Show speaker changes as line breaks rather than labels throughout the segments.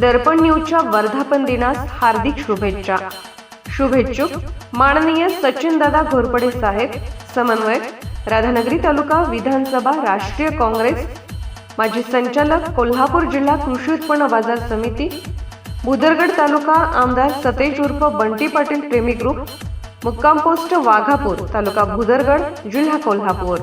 दर्पण न्यूजच्या वर्धापन दिनास हार्दिक शुभेच्छा. शुभेच्छुक माननीय सचिनदादा घोरपडे साहेब समन्वयक राधानगरी तालुका विधानसभा राष्ट्रीय काँग्रेस माजी संचालक कोल्हापूर जिल्हा कृषी उत्पन्न बाजार समिती बुदरगड तालुका आमदार सतेज उर्फ बंटी पाटील प्रेमी ग्रुप मुक्काम पोस्ट वाघापूर तालुका भुदरगड जिल्हा कोल्हापूर.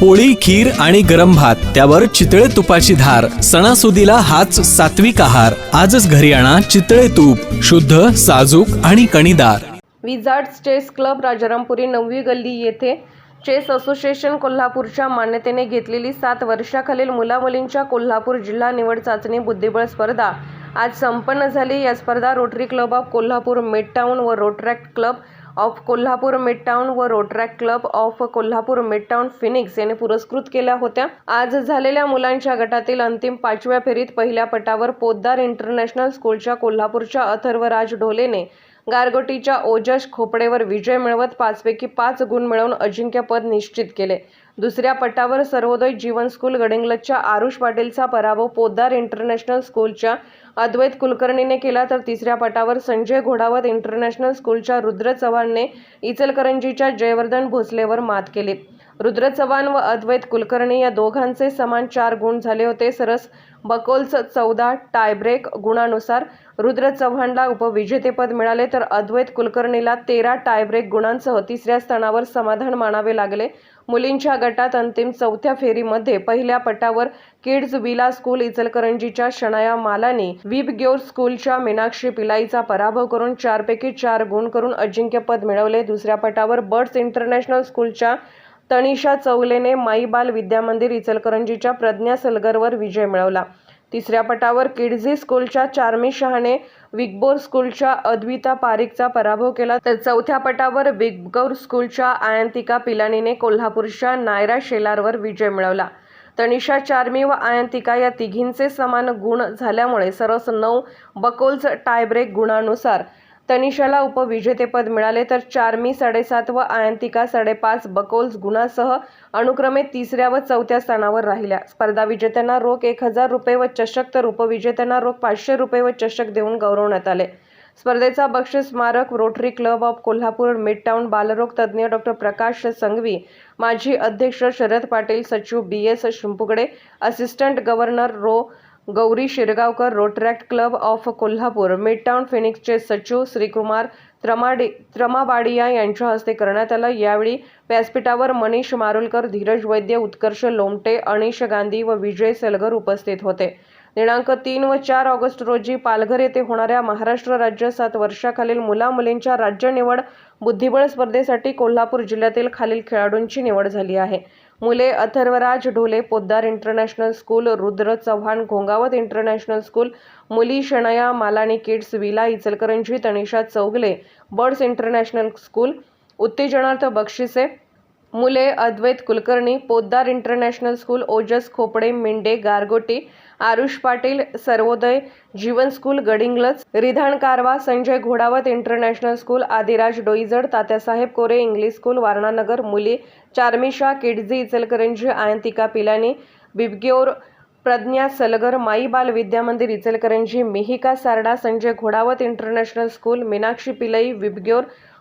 पोळी खीर आणि गरम भात त्यावर चितळे तुपाची धार सणासुदीला हाच सात्विक आहार. आजच घरी आणा चितळे तूप शुद्ध साजूक आणि कणीदार.
विझार्ड चेस क्लब राजारामपुरी नववी गल्ली येथे चेस असोसिएशन कोल्हापूरच्या मान्यतेने घेतलेली सात वर्षाखालील मुलामुलींच्या कोल्हापूर जिल्हा निवड चाचणी बुद्धिबळ स्पर्धा आज संपन्न झाली. या स्पर्धा Rotary Club of Kolhapur Midtown व Rotaract Club of Kolhapur Midtown व Rotaract Club of Kolhapur Midtown Phoenix यांनी पुरस्कृत केल्या होत्या. आज झालेल्या मुलांच्या गटातील अंतिम पाचव्या फेरीत पहिल्या पटावर पोद्दार इंटरनॅशनल स्कूलच्या कोल्हापूरच्या अथर्वराज ढोलेने गारगोटीच्या ओजस खोपडेवर विजय मिळवत पाचपैकी पाच गुण मिळवून अजिंक्यपद निश्चित केले. दुसऱ्या पटावर सर्वोदय जीवन स्कूल गडिंग्लजच्या आरुष पाटीलचा पराभव पोद्दार इंटरनॅशनल स्कूलच्या अद्वैत कुलकर्णीने केला तर तिसऱ्या पटावर संजय घोडावत इंटरनॅशनल स्कूलच्या रुद्र चव्हाणने इचलकरंजीच्या जयवर्धन भोसलेवर मात केली. रुद्र चव्हाण व अद्वैत कुलकर्णी या दोघांचे समान चार गुण झाले होते. सरस बकोल्स चौदा टायब्रेक गुणानुसार रुद्र चव्हाणला उपविजेतेपद मिळाले तर अद्वैत कुलकर्णीला तेरा टायब्रेक गुणांसह तिसऱ्या स्थानावर समाधान मानावे लागले. मुलींच्या गटात अंतिम चौथ्या फेरीमध्ये पहिल्या पटावर किड्स विला स्कूल इचलकरंजीच्या शनाया मालानी विब ग्योर स्कूलच्या मीनाक्षी पिलाईचा पराभव करून चारपैकी चार गुण करून अजिंक्यपद मिळवले. दुसऱ्या पटावर बर्ड्स इंटरनॅशनल स्कूलच्या तनिषा चौलेने माईबाल विद्यामंदिर इचलकरंजीच्या प्रज्ञा सलगरवर विजय मिळवला. तिसऱ्या पटावर किडझी स्कूलच्या चार्मी शहाने विगबोर स्कूलच्या अद्विता पारिकचा पराभव केला. तर चौथ्या पटावर विगगौर स्कूलच्या आयंतिका पिलानीने कोल्हापूरच्या नायरा शेलारवर विजय मिळवला. तनिषा चार्मी व आयंतिका या तिघींचे समान गुण झाल्यामुळे सरस नऊ बकोल्स टायब्रेक गुणानुसार तनिषाला उपविजेतेपद मिळाले तर चार्मी साडेसात व आयंतिका साडेपाच बकोल्स गुणासह अनुक्रमे तिसऱ्या व चौथ्या स्थानावर राहिल्या. स्पर्धा विजेत्यांना रोख एक हजार रुपये व चषक तर उपविजेत्यांना रोख पाचशे रुपये व चषक देऊन गौरवण्यात आले. स्पर्धेचा बक्षीस स्मारक Rotary Club of Kolhapur Midtown बालरोग तज्ज्ञ डॉक्टर प्रकाश संघवी माजी अध्यक्ष शरद पाटील सचिव B S Shimpugade assistant governor row Gauri Shirgaonkar Rotaract Club of Kolhapur Midtown फिनिक्सचे सचिव श्रीकुमार त्रमाडी त्रमाबाडिया यांच्या हस्ते करण्यात आलं. यावेळी व्यासपीठावर मनीष मारुलकर धीरज वैद्य उत्कर्ष लोमटे अनिश गांधी व विजय सलगर उपस्थित होते. दिनांक तीन व चार ऑगस्ट रोजी पालघर येथे होणाऱ्या महाराष्ट्र राज्य सात वर्षाखालील मुला मुलींच्या राज्य निवड बुद्धिबळ स्पर्धेसाठी कोल्हापूर जिल्ह्यातील खालील खेळाडूंची निवड झाली आहे. मुले Atharvaraj Dhole Poddar International School Rudra Chavan Ghongawat International School मुली Shanaya Malani Kids Villa Ichalkaranji Tanisha Chougale Birds International School उत्तेजनार्थ बक्षिसे मुले Advait Kulkarni Poddar International School Ojas Khopade Minde Gargoti Aarush Patil Sarvodaya Jeevan School Gadhinglaj Ridhan Karwa Sanjay Ghodawat International School Adiraj Doijad Tatyasaheb Kore English School Warananagar मुली Charmisha Kidzee Ichalkaranji Ayantika Pilani Vibgyor Pradnya Salgar Mai Bal Vidyamandir Ichalkaranji Mihika Sarda Sanjay Ghodawat international school Meenakshi Pillai Vibgyor